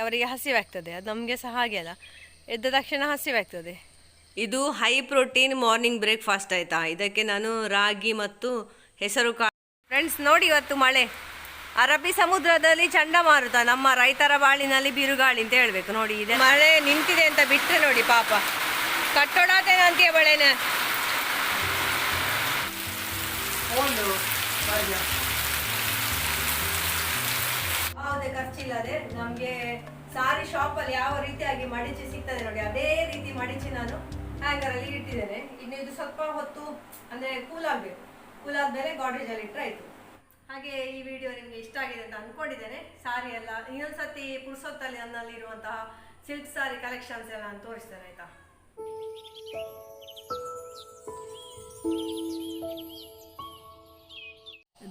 ಅವರಿಗೆ ಹಸಿವಾಗ್ತದೆ ಅದು ನಮಗೆ ಸಹ ಹಾಗೆ ಅಲ್ಲ. ಎದ್ದ ತಕ್ಷಣ ಹಸಿವಾಗ್ತದೆ ಇದು ಹೈ ಪ್ರೋಟೀನ್ ಮಾರ್ನಿಂಗ್ ಬ್ರೇಕ್ಫಾಸ್ಟ್ ಆಯ್ತಾ? ಇದಕ್ಕೆ ನಾನು ರಾಗಿ ಮತ್ತು ಹೆಸರು ಕಾಳು ಫ್ರೆಂಡ್ಸ್ ನೋಡಿ ಇವತ್ತು ಮಳೆ. ಅರಬ್ಬಿ ಸಮುದ್ರದಲ್ಲಿ ಚಂಡಮಾರುತ ನಮ್ಮ ರೈತರ ಬಾಳಿನಲ್ಲಿ ಬಿರುಗಾಳಿ ಅಂತ ಹೇಳಬೇಕು. ನೋಡಿ ಇದೆ. ಮಳೆ ನಿಂತಿದೆ ಅಂತ ಬಿಟ್ಟರೆ ನೋಡಿ ಪಾಪ. ಕಟ್ಟೋಡಾತೆ ಅಂತೀಯ ಬಳೆನ ಯಾವುದೇ ಖರ್ಚಿಲ್ಲದೆ ನಮಗೆ ಸಾರಿ ಶಾಪ್ ಅಲ್ಲಿ ಯಾವ ರೀತಿಯಾಗಿ ಮಡಿಚಿ ಸಿಗ್ತದೆ ನೋಡಿ, ಅದೇ ರೀತಿ ಮಡಿಚಿ ನಾನು ಹ್ಯಾಂಗರ್ ಅಲ್ಲಿ ಇಟ್ಟಿದ್ದೇನೆ. ಇನ್ನು ಇದು ಸ್ವಲ್ಪ ಹೊತ್ತು ಅಂದ್ರೆ ಕೂಲ್ ಆಗಬೇಕು. ಕೂಲ್ ಆದ್ಮೇಲೆ ಗಾಡ್ರೇಜ್ ಅಲ್ಲಿ ಇಟ್ಟರೆ ಆಯ್ತು. ಹಾಗೆ ಈ ವಿಡಿಯೋ ನಿಮ್ಗೆ ಇಷ್ಟ ಆಗಿದೆ ಅಂತ ಅನ್ಕೊಂಡಿದ್ದೇನೆ. ಸಾರಿ ಎಲ್ಲ ಇನ್ನೊಂದ್ಸತಿ ಪುರ್ಸೊತ್ತಲ್ಲಿ ನನ್ನಲ್ಲಿರುವಂತಹ ಸಿಲ್ಕ್ ಸಾರಿ ಕಲೆಕ್ಷನ್ಸ್ ಎಲ್ಲ ನಾನು ತೋರಿಸ್ತೇನೆ, ಆಯ್ತಾ?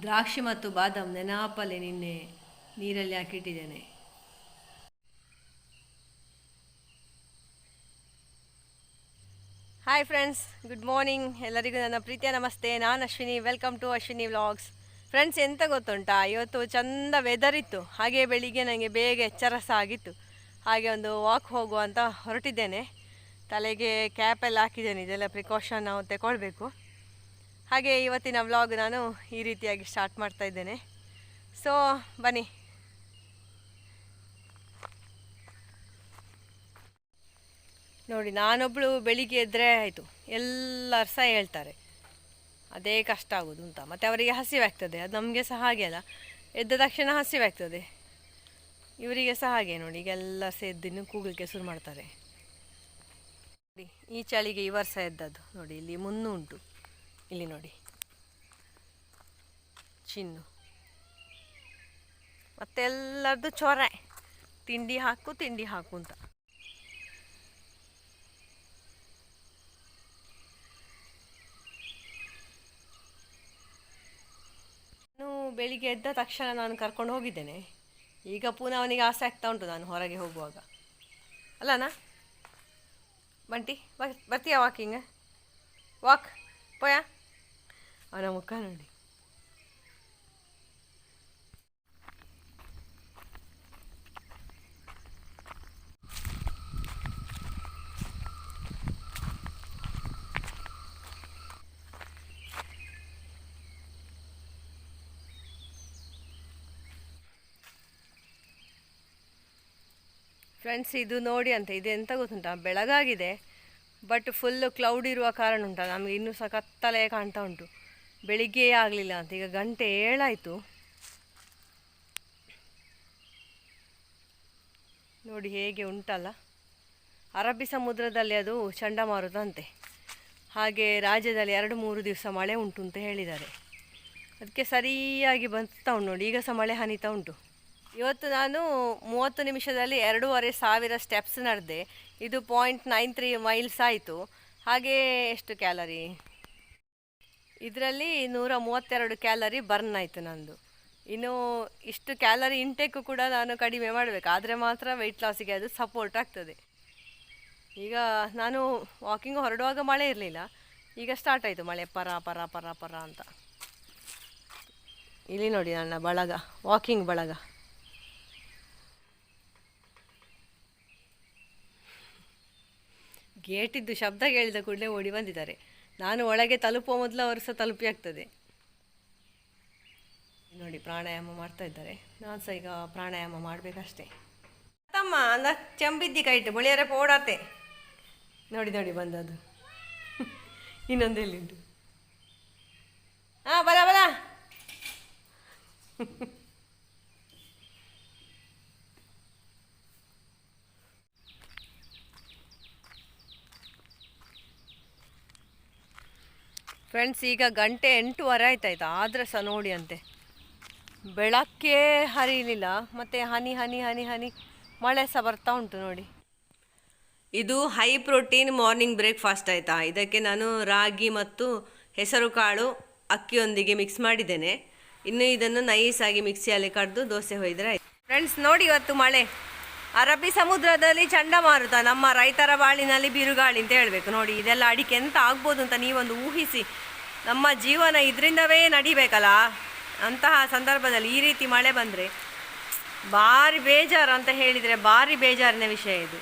ದ್ರಾಕ್ಷಿ ಮತ್ತು ಬಾದಾಮ್ ನೆನಪಲ್ಲಿ ನಿನ್ನೆ ನೀರಲ್ಲಿ ಹಾಕಿಟ್ಟಿದ್ದೇನೆ. ಹಾಯ್ ಫ್ರೆಂಡ್ಸ್ ಗುಡ್ ಮಾರ್ನಿಂಗ್ ಎಲ್ಲರಿಗೂ ನನ್ನ ಪ್ರೀತಿಯ ನಮಸ್ತೆ. ನಾನು Ashwini welcome to Ashwini vlogs friends ಎಂತ ಗೊತ್ತುಂಟಾ? ಇವತ್ತು ಚಂದ ವೆದರ್ ಇತ್ತು. ಹಾಗೆ ಬೆಳಿಗ್ಗೆ ನನಗೆ ಬೇಗ ಎಚ್ಚರಸ ಆಗಿತ್ತು. ಹಾಗೆ ಒಂದು ವಾಕ್ ಹೋಗುವ ಅಂತ ಹೊರಟಿದ್ದೇನೆ. ತಲೆಗೆ ಕ್ಯಾಪ್ ಎಲ್ಲ ಹಾಕಿದ್ದೇನೆ. ಇದೆಲ್ಲ ಪ್ರಿಕಾಷನ್ ನಾವು ತಗೊಳ್ಬೇಕು ಹಾಗೆ ಇವತ್ತಿನ ವ್ಲಾಗ್ ನಾನು ಈ ರೀತಿಯಾಗಿ ಸ್ಟಾರ್ಟ್ ಮಾಡ್ತಾ ಇದ್ದೇನೆ. ಸೊ ಬನ್ನಿ. ನೋಡಿ ನಾನೊಬ್ಬಳು ಬೆಳಿಗ್ಗೆ ಎದ್ದರೆ ಆಯಿತು. ಎಲ್ಲರೂ ಸಹ ಹೇಳ್ತಾರೆ. ಅದೇ ಕಷ್ಟ ಆಗೋದು ಅಂತ. ಮತ್ತು ಅವರಿಗೆ ಹಸಿವಾಗ್ತದೆ ಅದು ನಮಗೆ ಸಹ ಹಾಗೆ ಅಲ್ಲ. ಎದ್ದ ತಕ್ಷಣ ಹಸಿವಾಗ್ತದೆ ಇವರಿಗೆ ಸಹ ಹಾಗೆ ನೋಡಿ. ಈಗ ಎಲ್ಲ ಸಹ ಎದ್ದು ಇನ್ನು ಕೂಗಲಿಕ್ಕೆ ಶುರು ಮಾಡ್ತಾರೆ. ನೋಡಿ, ಈ ಚಳಿಗೆ ಈ ವರ್ಷ ಎದ್ದದ್ದು. ನೋಡಿ, ಇಲ್ಲಿ ಮುನ್ನು ಉಂಟು ಇಲ್ಲಿ ನೋಡಿ. ಚಿನ್ನು. ಮತ್ತೆಲ್ಲರದ್ದು ಚೊರೆ. ತಿಂಡಿ ಹಾಕು ತಿಂಡಿ ಹಾಕು ಅಂತ. ನಾನು ಬೆಳಿಗ್ಗೆ ಎದ್ದ ತಕ್ಷಣ ನಾನು ಕರ್ಕೊಂಡು ಹೋಗಿದ್ದೇನೆ. ಈಗ ಪುನಃ ಅವನಿಗೆ ಆಸೆ ಆಗ್ತಾ ಉಂಟು ನಾನು ಹೊರಗೆ ಹೋಗುವಾಗ. ಅಲ್ಲನಾ? ಬಂಟಿ ಬರ್ತೀಯ ವಾಕಿಂಗ್ ವಾಕ್ ಪೋಯ? ಅವನ ಮುಖ ನೋಡಿ. ಫ್ರೆಂಡ್ಸ್ ಇದು ನೋಡಿ ಅಂತ, ಇದು ಎಂತ ಗೊತ್ತುಂಟಾ? ಬೆಳಗಾಗಿದೆ ಬಟ್ ಫುಲ್ಲು ಕ್ಲೌಡ್ ಇರುವ ಕಾರಣ ಉಂಟಾ. ನಮಗೆ ಇನ್ನೂ ಸಹ ಕತ್ತಲೆ ಕಾಣ್ತಾ ಉಂಟು. ಬೆಳಿಗ್ಗೆಯೇ ಆಗಲಿಲ್ಲ ಅಂತ, ಈಗ ಗಂಟೆ ಏಳಾಯಿತು. ನೋಡಿ ಹೇಗೆ ಉಂಟಲ್ಲ. ಅರಬ್ಬಿ ಸಮುದ್ರದಲ್ಲಿ ಅದು ಚಂಡಮಾರುತ ಅಂತೆ. ಹಾಗೆ ರಾಜ್ಯದಲ್ಲಿ ಎರಡು ಮೂರು ದಿವಸ ಮಳೆ ಉಂಟು ಅಂತ ಹೇಳಿದ್ದಾರೆ. ಅದಕ್ಕೆ ಸರಿಯಾಗಿ ಬರ್ತಾ ಉಂಟು ನೋಡಿ, ಈಗ ಸಹ ಮಳೆ ಹನಿತಾ ಉಂಟು. ಇವತ್ತು ನಾನು ಮೂವತ್ತು ನಿಮಿಷದಲ್ಲಿ ಎರಡೂವರೆ ಸಾವಿರ ಸ್ಟೆಪ್ಸ್ ನಡೆದೆ. ಇದು ಪಾಯಿಂಟ್ ನೈನ್ ತ್ರೀ ಮೈಲ್ಸ್ ಆಯಿತು. ಹಾಗೆ ಎಷ್ಟು ಕ್ಯಾಲರಿ ಇದರಲ್ಲಿ ನೂರ ಮೂವತ್ತೆರಡು ಕ್ಯಾಲರಿ ಬರ್ನ್ ಆಯಿತು ನಂದು. ಇನ್ನು ಇಷ್ಟು ಕ್ಯಾಲರಿ ಇಂಟೇಕು ಕೂಡ ನಾನು ಕಡಿಮೆ ಮಾಡಬೇಕು. ಆದರೆ ಮಾತ್ರ ವೆಯ್ಟ್ ಲಾಸಿಗೆ ಅದು ಸಪೋರ್ಟ್ ಆಗ್ತದೆ. ಈಗ ನಾನು ವಾಕಿಂಗ್ ಹೊರಡುವಾಗ ಮಳೆ ಇರಲಿಲ್ಲ. ಈಗ ಸ್ಟಾರ್ಟ್ ಆಯಿತು ಮಳೆ. ಪರ ಪರ ಪರ ಪರ ಅಂತ. ಇಲ್ಲಿ ನೋಡಿ ನನ್ನ ಬಳಗ ವಾಕಿಂಗ್ ಬಳಗ. ಗೇಟಿದ್ದು ಶಬ್ದ ಕೇಳಿದ ಕೂಡಲೇ ಓಡಿ ಬಂದಿದ್ದಾರೆ. ನಾನು ಒಳಗೆ ತಲುಪುವ ಮೊದಲು ಅವರು ಸಹ ತಲುಪಿ ಆಗ್ತದೆ. ನೋಡಿ, ಪ್ರಾಣಾಯಾಮ ಮಾಡ್ತಾ ಇದ್ದಾರೆ. ನಾನು ಸಹ ಈಗ ಪ್ರಾಣಾಯಾಮ ಮಾಡಬೇಕಷ್ಟೇ. ತಮ್ಮ ಅಂದ ಚೆಂಬಿದ್ದಿ ಕೈಟ್ ಮುಳಿಯರೆ ಓಡಾತೆ ನೋಡಿ ನೋಡಿ ಬಂದದ್ದು. ಇನ್ನೊಂದು ಎಲ್ಲಿಂಟು ಹಾಂ ಬಲ ಬಲ ಫ್ರೆಂಡ್ಸ್ ಈಗ ಗಂಟೆ ಎಂಟೂವರೆ ಆಯ್ತಾಯ್ತು. ಆದರೆ ಸಹ ನೋಡಿ ಅಂತೆ. ಬೆಳಕ್ಕೆ ಹರಿಲಿಲ್ಲ. ಮತ್ತು ಹನಿ ಹನಿ ಹನಿ ಹನಿ ಮಳೆ ಸಹ ಬರ್ತಾ ಉಂಟು ನೋಡಿ. ಇದು ಹೈ ಪ್ರೋಟೀನ್ ಮಾರ್ನಿಂಗ್ ಬ್ರೇಕ್ಫಾಸ್ಟ್ ಆಯ್ತಾ? ಇದಕ್ಕೆ ನಾನು ರಾಗಿ ಮತ್ತು ಹೆಸರು ಕಾಳು ಅಕ್ಕಿಯೊಂದಿಗೆ ಮಿಕ್ಸ್ ಮಾಡಿದ್ದೇನೆ. ಇನ್ನು ಇದನ್ನು ನೈಸಾಗಿ ಮಿಕ್ಸಿಯಲ್ಲಿ ಕಡ್ದು ದೋಸೆ ಹೊಯ್ದರೆ ಆಯ್ತು. ಫ್ರೆಂಡ್ಸ್ ನೋಡಿ ಇವತ್ತು ಮಳೆ. ಅರಬ್ಬಿ ಸಮುದ್ರದಲ್ಲಿ ಚಂಡಮಾರುತ, ನಮ್ಮ ರೈತರ ಬಾಳಿನಲ್ಲಿ ಬಿರುಗಾಳಿ ಅಂತ ಹೇಳಬೇಕು. ನೋಡಿ, ಇದೆಲ್ಲ ಅಡಿಕೆ ಎಂತ ಆಗ್ಬೋದು ಅಂತ ನೀವೊಂದು ಊಹಿಸಿ. ನಮ್ಮ ಜೀವನ ಇದರಿಂದವೇ ನಡಿಬೇಕಲ್ಲ? ಅಂತಹ ಸಂದರ್ಭದಲ್ಲಿ ಈ ರೀತಿ ಮಳೆ ಬಂದರೆ ಭಾರಿ ಬೇಜಾರು ಅಂತ ಹೇಳಿದರೆ ಭಾರಿ ಬೇಜಾರಿನ ವಿಷಯ ಇದು.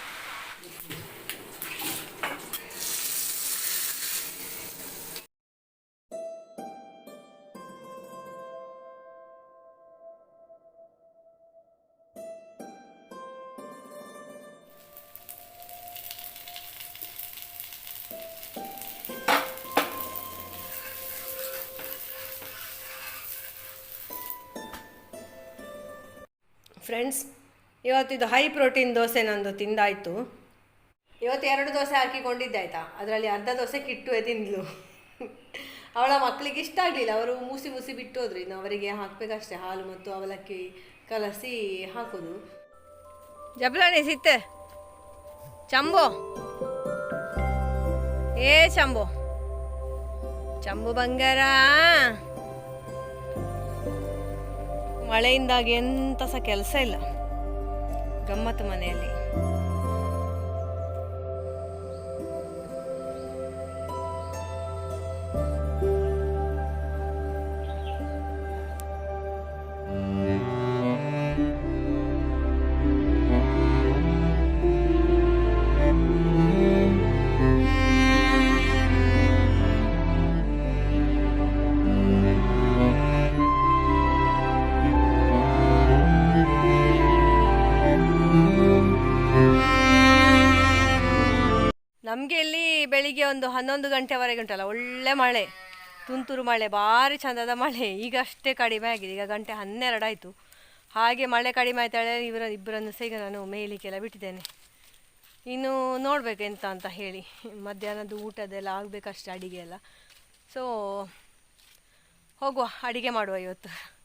ಫ್ರೆಂಡ್ಸ್ ಇವತ್ತಿದು ಹೈ ಪ್ರೋಟೀನ್ ದೋಸೆ ನಂದು ತಿಂದಾಯಿತು. ಇವತ್ತು ಎರಡು ದೋಸೆ ಹಾಕಿಕೊಂಡಿದ್ದೆ ಆಯಿತಾ? ಅದರಲ್ಲಿ ಅರ್ಧ ದೋಸೆ ಕಿಟ್ಟುವೆ ತಿಂದ್ಲು. ಅವಳ ಮಕ್ಕಳಿಗೆ ಇಷ್ಟ ಆಗಲಿಲ್ಲ. ಅವರು ಮೂಸಿ ಮೂಸಿ ಬಿಟ್ಟು ಹೋದ್ರು ಇನ್ನು ಅವರಿಗೆ ಹಾಕಬೇಕಷ್ಟೇ, ಹಾಲು ಮತ್ತು ಅವಲಕ್ಕಿ ಕಲಸಿ ಹಾಕೋದು. ಜಬ್ಲಾಣಿ ಸಿತ್ತೆ. ಚಂಬೋ. ಏ ಚಂಬೋ. ಚಂಬು ಬಂಗಾರ. ಮಳೆಯಿಂದಾಗಿ ಎಂಥ ಸಹ ಕೆಲಸ ಇಲ್ಲ. ಗಮ್ಮತ್ತು ಮನೆಯಲ್ಲಿ. ನಮಗೆ ಇಲ್ಲಿ ಬೆಳಿಗ್ಗೆ ಒಂದು ಹನ್ನೊಂದು ಗಂಟೆವರೆಗೆ ಉಂಟಲ್ಲ, ಒಳ್ಳೆ ಮಳೆ. ತುಂತುರು ಮಳೆ, ಭಾರಿ ಚಂದದ ಮಳೆ. ಈಗ ಅಷ್ಟೇ ಕಡಿಮೆ ಆಗಿದೆ. ಈಗ ಗಂಟೆ ಹನ್ನೆರಡು ಆಯಿತು. ಹಾಗೆ ಮಳೆ ಕಡಿಮೆ ಆಯ್ತಾಳೆ ಇವರ ಇಬ್ಬರನ್ನು ಸಹ ಈಗ ನಾನು ಮೇಯ್ಲಿಕ್ಕೆಲ್ಲ ಬಿಟ್ಟಿದ್ದೇನೆ. ಇನ್ನು ನೋಡಬೇಕು ಎಂತ ಅಂತ ಹೇಳಿ. ಮಧ್ಯಾಹ್ನದ್ದು ಊಟದೆಲ್ಲ ಆಗಬೇಕಷ್ಟೇ ಅಡಿಗೆ ಎಲ್ಲ. ಸೊ ಹೋಗುವ, ಅಡಿಗೆ ಮಾಡುವ ಇವತ್ತು.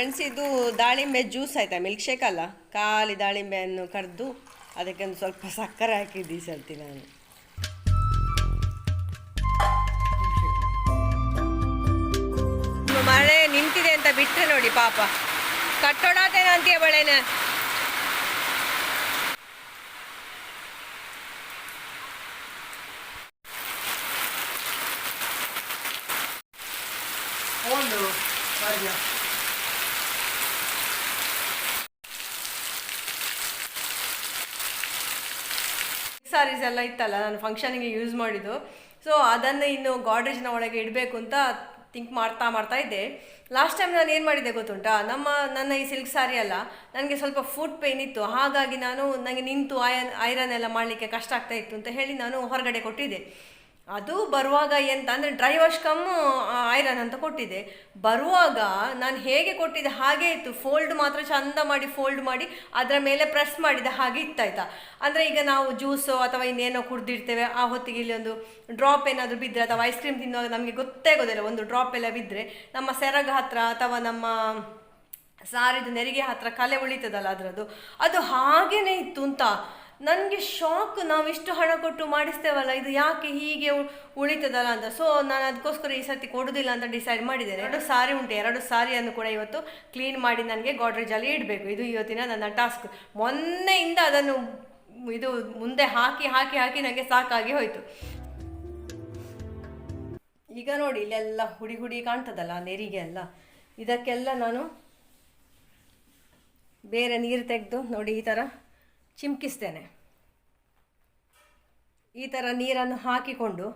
ಫ್ರೆಂಡ್ಸ್ ಇದು ದಾಳಿಂಬೆ ಜ್ಯೂಸ್ ಆಯ್ತಾ? ಮಿಲ್ಕ್ ಶೇಕ್ ಅಲ್ಲ? ಖಾಲಿ ದಾಳಿಂಬೆಯನ್ನು ಕರೆದು ಅದಕ್ಕೆ ಒಂದು ಸ್ವಲ್ಪ ಸಕ್ಕರೆ ಹಾಕಿದ್ದು ಈ ನಾನು. ಮಳೆ ನಿಂತಿದೆ ಅಂತ ಬಿಟ್ಟರೆ ನೋಡಿ ಪಾಪ. ಕಟ್ಟೋಡಾತೇನೆ ಅಂತೀಯ ಬಳೆನ Yeah. ಸಾರೀಸ್ ಎಲ್ಲ ಇತ್ತಲ್ಲ, ನಾನು ಫಂಕ್ಷನಿಗೆ ಯೂಸ್ ಮಾಡಿದ್ದು. ಸೊ ಅದನ್ನು ಇನ್ನು ಗಾಡ್ರೇಜ್ನ ಒಳಗೆ ಇಡಬೇಕು ಅಂತ ಥಿಂಕ್ ಮಾಡ್ತಾ ಮಾಡ್ತಾ ಇದ್ದೆ. ಲಾಸ್ಟ್ ಟೈಮ್ ನಾನು ಏನು ಮಾಡಿದ್ದೆ ಗೊತ್ತುಂಟಾ? ನಮ್ಮ, ನನ್ನ ಈ ಸಿಲ್ಕ್ ಸಾರಿ ಅಲ್ಲ, ನನಗೆ ಸ್ವಲ್ಪ ಫುಡ್ ಪೇನ್ ಇತ್ತು. ಹಾಗಾಗಿ ನಾನು ನನಗೆ ನಿಂತು ಐರನ್ ಐರನ್ ಎಲ್ಲ ಮಾಡಲಿಕ್ಕೆ ಕಷ್ಟ ಆಗ್ತಾ ಇತ್ತು ಅಂತ ಹೇಳಿ ನಾನು ಹೊರಗಡೆ ಕೊಟ್ಟಿದ್ದೆ. ಅದು ಬರುವಾಗ ಎಂತ, ಅಂದರೆ ಡ್ರೈ ವಾಶ್ ಕಮ್ಮು ಐರನ್ ಅಂತ ಕೊಟ್ಟಿದ್ದೆ ಬರುವಾಗ ನಾನು ಹೇಗೆ ಕೊಟ್ಟಿದ್ದೆ ಹಾಗೆ ಇತ್ತು. ಫೋಲ್ಡ್ ಮಾತ್ರ ಚಂದ ಮಾಡಿ ಫೋಲ್ಡ್ ಮಾಡಿ, ಅದರ ಮೇಲೆ ಪ್ರೆಸ್ ಮಾಡಿದ ಹಾಗೆ ಇತ್ತಾಯ್ತಾ. ಅಂದರೆ ಈಗ ನಾವು ಜ್ಯೂಸು ಅಥವಾ ಇನ್ನೇನೋ ಕುಡ್ದಿರ್ತೇವೆ ಆ ಹೊತ್ತಿಗೆ ಇಲ್ಲಿ ಒಂದು ಡ್ರಾಪ್ ಏನಾದರೂ ಬಿದ್ದರೆ ಅಥವಾ ಐಸ್ ಕ್ರೀಮ್ ತಿನ್ನುವಾಗ ನಮಗೆ ಗೊತ್ತೇ ಗೊತ್ತಿಲ್ಲ ಒಂದು ಡ್ರಾಪ್ ಎಲ್ಲ ಬಿದ್ದರೆ ನಮ್ಮ ಸೆರಗ ಹತ್ರ ಅಥವಾ ನಮ್ಮ ಸಾರಿದ ನೆರಿಗೆ ಹತ್ರ ಕಲೆ ಉಳಿತದಲ್ಲ ಅದರದ್ದು. ಅದು ಹಾಗೇನೆ ಇತ್ತು ಅಂತ. ನನಗೆ ಶಾಕ್ ನಾವು ಇಷ್ಟು ಹಣ ಕೊಟ್ಟು ಮಾಡಿಸ್ತೇವಲ್ಲ, ಇದು ಯಾಕೆ ಹೀಗೆ ಉಳಿತದಲ್ಲ ಅಂತ. ಸೊ ನಾನು ಅದಕ್ಕೋಸ್ಕರ ಈ ಸರ್ತಿ ಕೊಡೋದಿಲ್ಲ ಅಂತ ಡಿಸೈಡ್ ಮಾಡಿದ್ದೇನೆ. ಎರಡು ಸಾರಿ ಉಂಟು, ಎರಡು ಸಾರಿಯನ್ನು ಕೂಡ ಇವತ್ತು ಕ್ಲೀನ್ ಮಾಡಿ ನನಗೆ ಗಾಡ್ರೇಜಲ್ಲಿ ಇಡಬೇಕು. ಇದು ಇವತ್ತಿನ ನನ್ನ ಟಾಸ್ಕ್ ಮೊನ್ನೆಯಿಂದ ಅದನ್ನು ಇದು ಮುಂದೆ ಹಾಕಿ ಹಾಕಿ ಹಾಕಿ ನನಗೆ ಸಾಕಾಗಿ ಹೋಯಿತು. ಈಗ ನೋಡಿ, ಇಲ್ಲೆಲ್ಲ ಹುಡಿ ಹುಡಿ ಕಾಣ್ತದಲ್ಲ ನೆರಿಗೆ ಎಲ್ಲ. ಇದಕ್ಕೆಲ್ಲ ನಾನು ಬೇರೆ ನೀರು ತೆಗೆದು ನೋಡಿ ಈ ಥರ ಚಿಮ್ಕಿಸ್ತೇನೆ. ಈ ಥರ ನೀರನ್ನು ಹಾಕಿಕೊಂಡು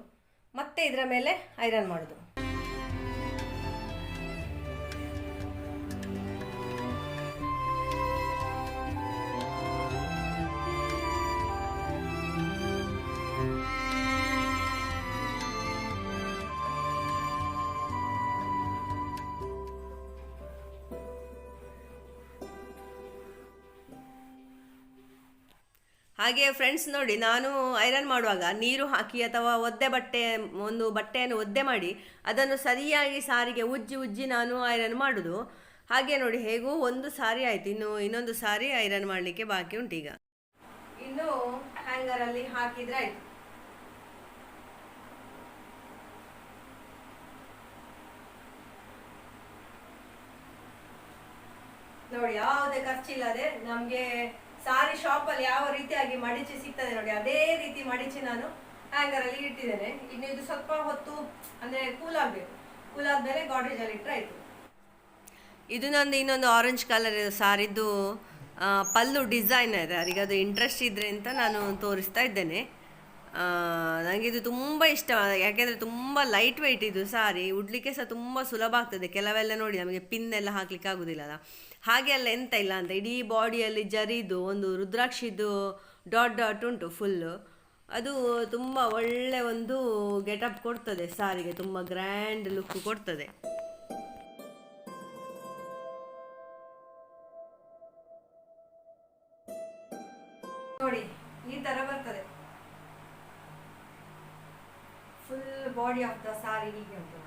ಮತ್ತೆ ಇದರ ಮೇಲೆ ಐರನ್ ಮಾಡೋದು. ಹಾಗೆ ಫ್ರೆಂಡ್ಸ್ ನೋಡಿ, ನಾನು ಐರನ್ ಮಾಡುವಾಗ ನೀರು ಹಾಕಿ ಅಥವಾ ಒದ್ದೆ ಬಟ್ಟೆ, ಒಂದು ಬಟ್ಟೆಯನ್ನು ಒದ್ದೆ ಮಾಡಿ, ಅದನ್ನು ಸರಿಯಾಗಿ ಸಾರಿಗೆ, ಉಜ್ಜಿ ಉಜ್ಜಿ ನಾನು ಐರನ್ ಮಾಡೋದು. ಹಾಗೆ ನೋಡಿ, ಹೇಗೂ ಒಂದು ಸಾರಿ ಆಯ್ತು. ಇನ್ನು ಇನ್ನೊಂದು ಸಾರಿ ಐರನ್ ಮಾಡಲಿಕ್ಕೆ ಬಾಕಿ ಉಂಟು ಈಗ. ಇನ್ನು ಹ್ಯಾಂಗರಲ್ಲಿ ಹಾಕಿದ್ರೆ ಆಯ್ತು. ನೋಡಿ, ಯಾವುದೇ ಖರ್ಚಿಲ್ಲದೆ ನಮಗೆ ಸಾರಿ ಶಾಪಲ್ಲಿ ಯಾವ ರೀತಿಯಾಗಿ ಮಡಿಚಿ ಸಿಗ್ತದೆ ನೋಡಿ, ಅದೇ ರೀತಿ ಮಡಿಚಿ ನಾನು ಹ್ಯಾಂಗರ್ ಅಲ್ಲಿ ಇಟ್ಟಿದ್ದೇನೆ. ಇನ್ನು ಇದು ಸ್ವಲ್ಪ ಹೊತ್ತು ಅಂದ್ರೆ ಕೂಲ್ ಆಗಬೇಕು. ಕೂಲ್ ಆದ್ಮೇಲೆ ಗಾಡ್ರೇಜ್ ಅಲ್ಲಿ ಇಟ್ಟರೆ ಆಯ್ತು. ಇದು ನಂದು ಇನ್ನೊಂದು ಆರೆಂಜ್ ಕಲರ್ ಸಾರಿದ್ದು ಪಲ್ಲು ಡಿಸೈನ್ ಇದೆ. ಅವರಿಗೆ ಅದು ಇಂಟ್ರೆಸ್ಟ್ ಇದ್ರೆ ಅಂತ ನಾನು ತೋರಿಸ್ತಾ ಇದ್ದೇನೆ. ನನಗೆ ಇದು ತುಂಬ ಇಷ್ಟ. ಯಾಕೆಂದರೆ ತುಂಬ ಲೈಟ್ ವೆಯ್ಟ್ ಇದು ಸಾರಿ. ಉಡ್ಲಿಕ್ಕೆ ಸಹ ತುಂಬ ಸುಲಭ ಆಗ್ತದೆ. ಕೆಲವೆಲ್ಲ ನೋಡಿ, ನಮಗೆ ಪಿನ್ ಎಲ್ಲ ಹಾಕ್ಲಿಕ್ಕೆ ಆಗೋದಿಲ್ಲಲ್ಲ. ಹಾಗೆ ಅಲ್ಲ ಎಂತ ಇಲ್ಲ ಅಂತ, ಇಡೀ ಬಾಡಿಯಲ್ಲಿ ಜರಿದು, ಒಂದು ರುದ್ರಾಕ್ಷಿದು ಡಾಟ್ ಡಾಟ್ ಉಂಟು ಫುಲ್ಲು ಅದು ತುಂಬ ಒಳ್ಳೆ ಒಂದು ಗೆಟಪ್ ಕೊಡ್ತದೆ ಸಾರಿಗೆ, ತುಂಬ ಗ್ರ್ಯಾಂಡ್ ಲುಕ್ ಕೊಡ್ತದೆ. ನೋಡಿ, ಈ ತರ ಬರ್ತದೆ. Full body of the sari ಹೀಗೆ ಉಂಟು.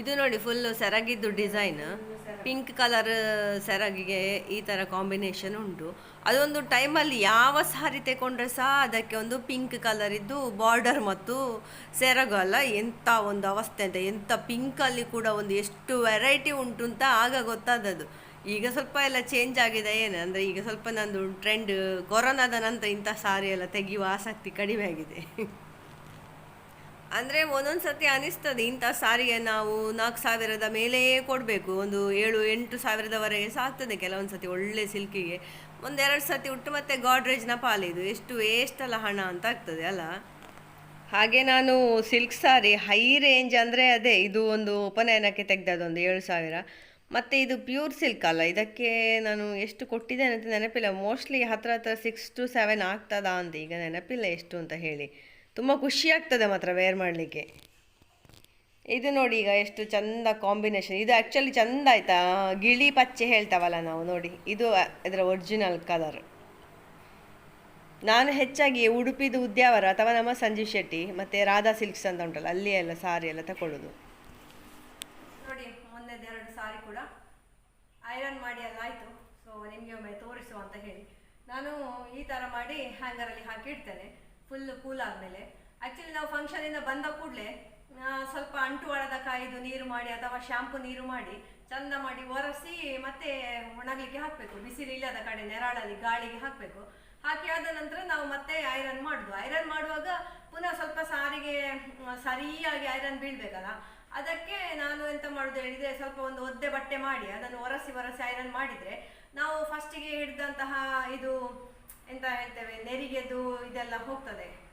ಇದು ನೋಡಿ ಫುಲ್ ಸೆರಗಿದ್ದು ಡಿಸೈನ್ ಪಿಂಕ್ ಕಲರ್ ಸೆರಗಿಗೆ ಈ ಥರ ಕಾಂಬಿನೇಷನ್ ಉಂಟು. ಅದೊಂದು ಟೈಮಲ್ಲಿ ಯಾವ ಸಾರಿ ತಗೊಂಡ್ರೆ ಸಹ ಅದಕ್ಕೆ ಒಂದು ಪಿಂಕ್ ಕಲರ್ ಇದ್ದು ಬಾರ್ಡರ್ ಮತ್ತು ಸೆರಗು ಅಲ್ಲ ಎಂಥ ಒಂದು ಅವಸ್ಥೆ ಅಂತ ಎಂಥ ಪಿಂಕಲ್ಲಿ ಕೂಡ ಒಂದು ಎಷ್ಟು ವೆರೈಟಿ ಉಂಟು ಅಂತ ಆಗ ಗೊತ್ತಾದದ್ದು. ಈಗ ಸ್ವಲ್ಪ ಎಲ್ಲ ಚೇಂಜ್ ಆಗಿದೆ ಏನು? ಅಂದರೆ ಈಗ ಸ್ವಲ್ಪ ನಂದು ಟ್ರೆಂಡ್ ಕೊರೋನಾದ ನಂತರ ಇಂಥ ಸಾರಿ ಎಲ್ಲ ತೆಗೆಯುವ ಆಸಕ್ತಿ ಕಡಿಮೆ ಆಗಿದೆ. ಅಂದರೆ ಒಂದೊಂದು ಸತಿ ಅನಿಸ್ತದೆ, ಇಂಥ ಸಾರಿಗೆ ನಾವು ನಾಲ್ಕು ಸಾವಿರದ ಮೇಲೆಯೇ ಕೊಡಬೇಕು. ಒಂದು ಏಳು, ಎಂಟು ಸಾವಿರದವರೆಗೆ ಸಹ ಆಗ್ತದೆ ಕೆಲವೊಂದು ಸತಿ ಒಳ್ಳೆ ಸಿಲ್ಕಿಗೆ. ಒಂದೆರಡು ಸತಿ ಉಟ್ಟು ಮತ್ತೆ ಗಾಡ್ರೇಜ್ನ ಪಾಲಿದು. ಎಷ್ಟು ವೇಸ್ಟ್ ಅಲ್ಲ ಹಣ ಅಂತ ಆಗ್ತದೆ ಅಲ್ಲ? ಹಾಗೆ ನಾನು ಸಿಲ್ಕ್ ಸಾರಿ ಹೈ ರೇಂಜ್ ಅಂದರೆ ಅದೇ, ಇದು ಒಂದು ಉಪನಯನಕ್ಕೆ ತೆಗ್ದದೊಂದು ಏಳು ಸಾವಿರ. ಮತ್ತು ಇದು ಪ್ಯೂರ್ ಸಿಲ್ಕ್ ಅಲ್ಲ, ಇದಕ್ಕೆ ನಾನು ಎಷ್ಟು ಕೊಟ್ಟಿದ್ದೇನೆ ಅಂತ ನೆನಪಿಲ್ಲ. ಮೋಸ್ಟ್ಲಿ ಹತ್ರ ಹತ್ರ ಸಿಕ್ಸ್ ಟು ಸೆವೆನ್ ಆಗ್ತದಾ ಅಂತ ಈಗ ನೆನಪಿಲ್ಲ ಎಷ್ಟು ಅಂತ ಹೇಳಿ. ತುಂಬ ಖುಷಿ ಆಗ್ತದೆ ಮಾತ್ರ ವೇರ್ ಮಾಡಲಿಕ್ಕೆ. ಇದು ನೋಡಿ ಈಗ ಎಷ್ಟು ಚಂದ ಕಾಂಬಿನೇಷನ್ ಇದು ಆ್ಯಕ್ಚುಲಿ ಚಂದ ಆಯಿತಾ? ಗಿಳಿ ಪಚ್ಚೆ ಹೇಳ್ತಾವಲ್ಲ ನಾವು, ನೋಡಿ. ಇದು ಇದರ ಒರಿಜಿನಲ್ ಕಲರ್ ನಾನು ಹೆಚ್ಚಾಗಿ ಉಡುಪಿದು ಉದ್ಯಾವರ ಅಥವಾ ನಮ್ಮ ಸಂಜೀವ್ ಶೆಟ್ಟಿ ಮತ್ತು ರಾಧಾ ಸಿಲ್ಕ್ಸ್ ಅಂತ ಉಂಟಲ್ಲ ಅಲ್ಲಿ ಎಲ್ಲ ಸಾರಿ ಎಲ್ಲ ತಗೊಳ್ಳೋದು ನೋಡಿ ಒಂದೆರಡು ಸಾರಿ ಕೂಡ ಐರನ್ ಮಾಡಿ ಎಲ್ಲ ಆಯಿತು. ಸೊ ನಿಮಗೆ ಒಮ್ಮೆ ತೋರಿಸುವ ಅಂತ ಹೇಳಿ. ನಾನು ಈ ಥರ ಮಾಡಿ ಹ್ಯಾಂಗರಲ್ಲಿ ಹಾಕಿ ಇಡ್ತೇನೆ ಫುಲ್ ಕೂಲ್ ಆದಮೇಲೆ. ಆ್ಯಕ್ಚುಲಿ ನಾವು ಫಂಕ್ಷನಿಂದ ಬಂದ ಕೂಡಲೇ ಸ್ವಲ್ಪ ಅಂಟು ಒಳದ ಕಾಯ್ದು ನೀರು ಮಾಡಿ ಅಥವಾ ಶಾಂಪು ನೀರು ಮಾಡಿ, ಚಂದ ಮಾಡಿ ಒರೆಸಿ ಮತ್ತೆ ಒಣಗಲಿಕ್ಕೆ ಹಾಕಬೇಕು. ಬಿಸಿಲು ಇಲ್ಲದ ಕಡೆ ನೆರಳಲ್ಲಿ ಗಾಳಿಗೆ ಹಾಕಬೇಕು. ಹಾಕಿ ಆದ ನಂತರ ನಾವು ಮತ್ತೆ ಐರನ್ ಮಾಡುದು. ಐರನ್ ಮಾಡುವಾಗ ಪುನಃ ಸ್ವಲ್ಪ ಸಾರಿಗೆ ಸರಿಯಾಗಿ ಐರನ್ ಬೀಳ್ಬೇಕಲ್ಲ. ಅದಕ್ಕೆ ನಾನು ಎಂತ ಮಾಡುದು ಹೇಳಿದರೆ ಸ್ವಲ್ಪ ಒಂದು ಒದ್ದೆ ಬಟ್ಟೆ ಮಾಡಿ, ಅದನ್ನು ಒರೆಸಿ ಒರೆಸಿ ಐರನ್ ಮಾಡಿದ್ರೆ, ನಾವು ಫಸ್ಟಿಗೆ ಹಿಡಿದಂತಹ ಇದು ಎಂತ ಹೇಳ್ತೇವೆ, ನೆರಿಗೆದು ಇದೆಲ್ಲ ಹೋಗ್ತದೆ.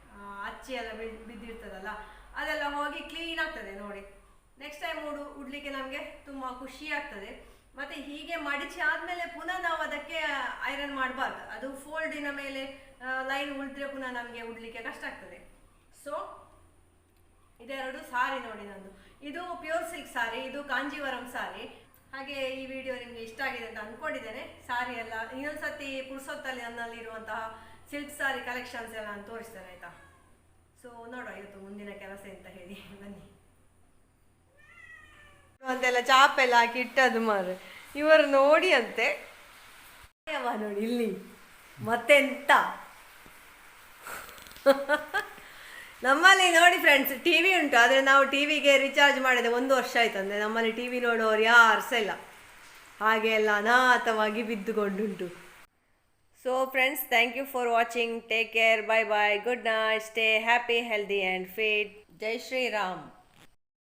ಅಚ್ಚಿ ಎಲ್ಲ ಬಿದ್- ಬಿದ್ದಿರ್ತದಲ್ಲ, ಅದೆಲ್ಲ ಹೋಗಿ ಕ್ಲೀನ್ ಆಗ್ತದೆ ನೋಡಿ. ನೆಕ್ಸ್ಟ್ ಟೈಮ್ ಉಡು, ಉಡ್ಲಿಕ್ಕೆ ನಮಗೆ ತುಂಬ ಖುಷಿ ಆಗ್ತದೆ. ಮತ್ತೆ ಹೀಗೆ ಮಡಿಚಿ ಆದಮೇಲೆ ಪುನಃ ನಾವು ಅದಕ್ಕೆ ಐರನ್ ಮಾಡಬಾರ್ದು. ಅದು ಫೋಲ್ಡಿನ ಮೇಲೆ ಲೈನ್ ಉಳಿದ್ರೆ ಪುನಃ ನಮಗೆ ಉಡ್ಲಿಕ್ಕೆ ಕಷ್ಟ ಆಗ್ತದೆ. ಸೊ ಇದೆರಡು ಸಾರಿ ನೋಡಿ ನಂದು. ಇದು ಪ್ಯೂರ್ ಸಿಲ್ಕ್ ಸಾರಿ, ಇದು ಕಾಂಜೀವರಂ ಸಾರಿ. ಹಾಗೆ ಈ ವಿಡಿಯೋ ನಿಮಗೆ ಇಷ್ಟ ಆಗಿದೆ ಅಂತ ಅನ್ಕೊಂಡಿದ್ದೇನೆ. ಸಾರಿ ಎಲ್ಲ, ಇನ್ನೊಂದ್ಸತಿ ಪುರ್ಸೊತ್ತಲ್ಲಿ ನನ್ನಲ್ಲಿರುವಂತಹ ಸಿಲ್ಕ್ ಸಾರಿ ಕಲೆಕ್ಷನ್ಸ್ ಎಲ್ಲ ನಾನು ತೋರಿಸ್ತೇನೆ, ಆಯ್ತಾ? ಸೊ ನೋಡುವ ಇವತ್ತು ಮುಂದಿನ ಕೆಲಸ ಅಂತ ಹೇಳಿ. ಬನ್ನಿ. ಅಂತೆಲ್ಲ ಚಾಪೆಲ್ಲ ಹಾಕಿ ಇಟ್ಟದು ಮಾರು ಇವರು ನೋಡಿ ಅಂತೆ. ನೋಡಿ, ಇಲ್ಲಿ. ಮತ್ತೆಂತ? ನಮ್ಮಲ್ಲಿ ನೋಡಿ ಫ್ರೆಂಡ್ಸ್ ಟಿ ವಿ ಉಂಟು, ಆದರೆ ನಾವು ಟಿ ವಿಗೆ ರಿಚಾರ್ಜ್ ಮಾಡಿದೆ ಒಂದು ವರ್ಷ ಆಯ್ತು ಅಂದರೆ ನಮ್ಮಲ್ಲಿ ಟಿ ವಿ ನೋಡೋರು ಯಾರು ಸಹ ಇಲ್ಲ. ಹಾಗೆ ಎಲ್ಲ ಅನಾಥವಾಗಿ ಬಿದ್ದುಕೊಂಡುಂಟು so friends thank you for watching take care bye bye good night stay happy healthy and fit Jai Shriram